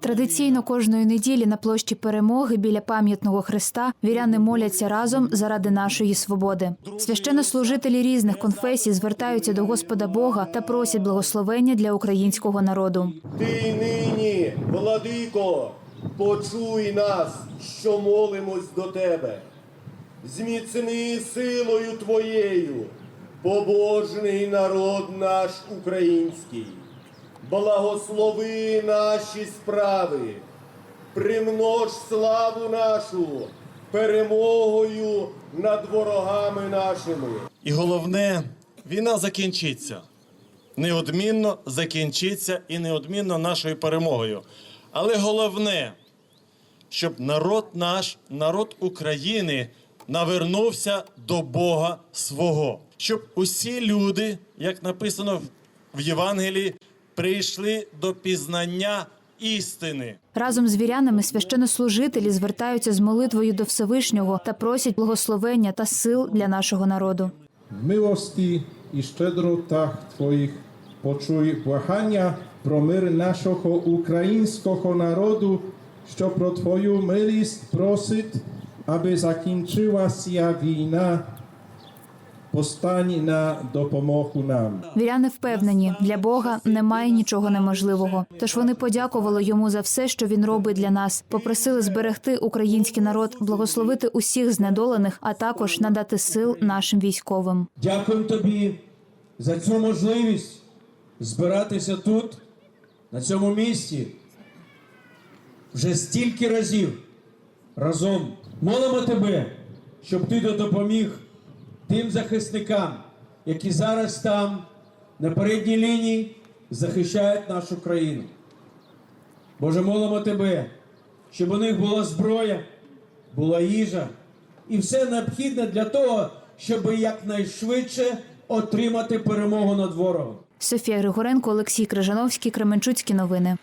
Традиційно кожної неділі на площі перемоги біля пам'ятного хреста віряни моляться разом заради нашої свободи. Священнослужителі різних конфесій звертаються до Господа Бога та просять благословення для українського народу. Ти нині, владико, почуй нас, що молимось до тебе. Зміцни силою твоєю, побожний народ наш український. Благослови наші справи, примнож славу нашу перемогою над ворогами нашими. І головне, війна закінчиться. Неодмінно закінчиться і неодмінно нашою перемогою. Але головне, щоб народ наш, народ України, навернувся до Бога свого. Щоб усі люди, як написано в Євангелії, прийшли до пізнання істини. Разом з вірянами священнослужителі звертаються з молитвою до Всевишнього та просять благословення та сил для нашого народу. Miłości i szczedrotach Twoich почуй благання про мир нашого українського народу, що про Твою милість просить, аби закінчилася війна. Постань на допомогу нам. Віряни впевнені, для Бога немає нічого неможливого. Тож вони подякували йому за все, що він робить для нас. Попросили зберегти український народ, благословити усіх знедолених, а також надати сил нашим військовим. Дякуємо тобі за цю можливість збиратися тут, на цьому місці, вже стільки разів разом. Молимо тебе, щоб ти допоміг тим захисникам, які зараз там, на передній лінії, захищають нашу країну. Боже, молимо тебе, щоб у них була зброя, була їжа і все необхідне для того, щоб якнайшвидше отримати перемогу над ворогом. Софія Григоренко, Олексій Крижановський, Кременчуцькі новини.